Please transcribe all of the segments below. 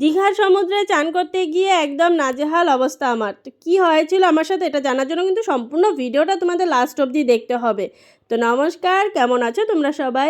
দীঘার সমুদ্রে চান করতে গিয়ে একদম নাজেহাল অবস্থা আমার। তো কী হয়েছিল আমার সাথে এটা জানার জন্য কিন্তু সম্পূর্ণ ভিডিওটা তোমাদের লাস্ট অবধি দেখতে হবে। তো নমস্কার, কেমন আছো তোমরা সবাই?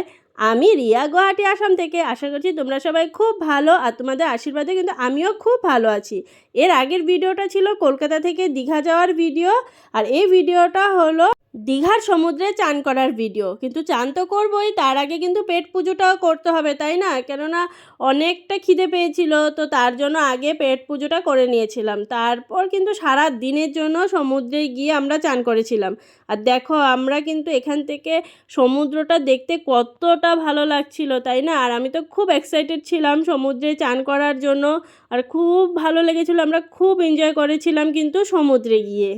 আমি রিয়া গুয়াহাটি আসাম থেকে। আশা করছি তোমরা সবাই খুব ভালো আর তোমাদের আশীর্বাদে কিন্তু আমিও খুব ভালো আছি। এর আগের ভিডিওটা ছিল কলকাতা থেকে দীঘা যাওয়ার ভিডিও। আর এই ভিডিওটা হলো দীঘার সমুদ্রে চান করার ভিডিও কিন্তু চান তো করবোই, তার আগে কিন্তু পেট পুজোটাও করতে হবে, তাই না? কেননা অনেকটা খিদে পেয়েছিল, তো তার জন্য আগে পেট পুজোটা করে নিয়েছিলাম। তারপর কিন্তু সারা দিনের জন্য সমুদ্রে গিয়ে আমরা চান করেছিলাম। আর দেখো, আমরা কিন্তু এখান থেকে সমুদ্রটা দেখতে কতটা ভালো লাগছিল, তাই না? আর আমি তো খুব এক্সাইটেড ছিলাম সমুদ্রে চান করার জন্য। আর খুব ভালো লেগেছিলো, আমরা খুব এনজয় করেছিলাম কিন্তু সমুদ্রে গিয়ে।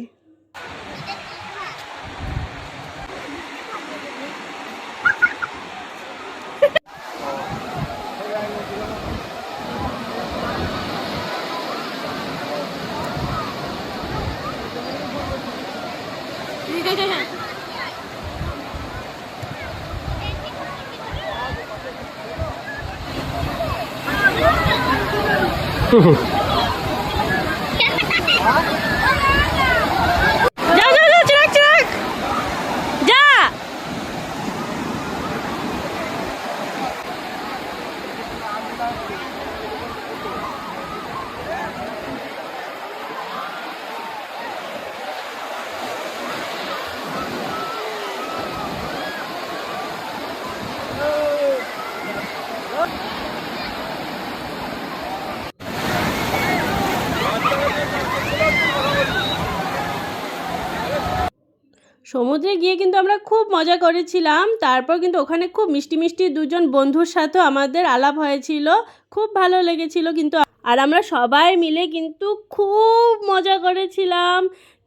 Hehehe সমুদ্রে গিয়ে কিন্তু আমরা খুব মজা করেছিলাম। তারপর কিন্তু ওখানে খুব মিষ্টি মিষ্টি দুজন বন্ধুর সাথেও আমাদের আলাপ হয়েছিল। খুব ভালো লেগেছিল কিন্তু আর আমরা সবাই মিলে কিন্তু খুব মজা করেছিলাম।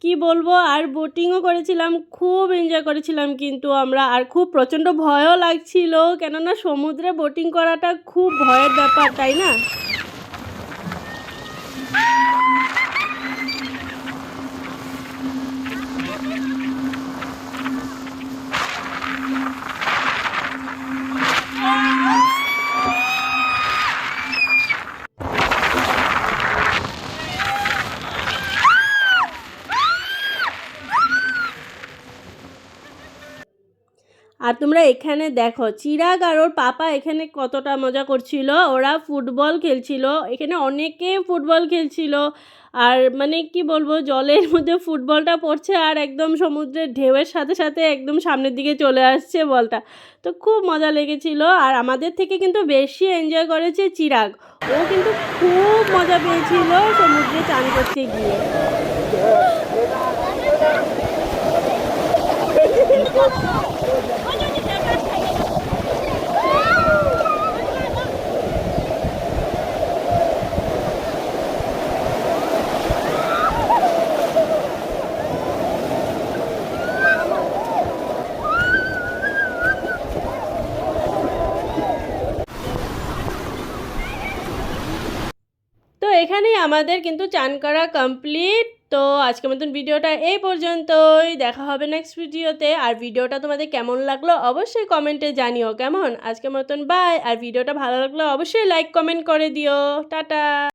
কি বলব? আর বোটিংও করেছিলাম, খুব এনজয় করেছিলাম কিন্তু আমরা। আর খুব প্রচণ্ড ভয়ও লাগছিল, কেননা সমুদ্রে বোটিং করাটা খুব ভয়ের ব্যাপার, তাই না? আর তোমরা এখানে দেখো, চিরাগ আর ওর পাপা এখানে কতটা মজা করছিল। ওরা ফুটবল খেলছিল, এখানে অনেকে ফুটবল খেলছিল। আর মানে কি বলব, জলের মধ্যে ফুটবলটা পড়ছে আর একদম সমুদ্রের ঢেউয়ের সাথে সাথে একদম সামনের দিকে চলে আসছে বলটা। তো খুব মজা লেগেছিল আর আমাদের থেকে কিন্তু বেশি এনজয় করেছে চিরাগ। ও কিন্তু খুব মজা পেয়েছিল সমুদ্রে চান করতে গিয়ে। এখানেই আমাদের কিন্তু চান করা কমপ্লিট তো আজকের মতন ভিডিওটা এই পর্যন্তই। দেখা হবে নেক্সট ভিডিওতে। আর ভিডিওটা তোমাদের কেমন লাগল অবশ্যই কমেন্টে জানিও, কেমন? আজকের মতন বাই আর ভিডিওটা ভালো লাগল অবশ্যই লাইক কমেন্ট করে দিও। টাটা!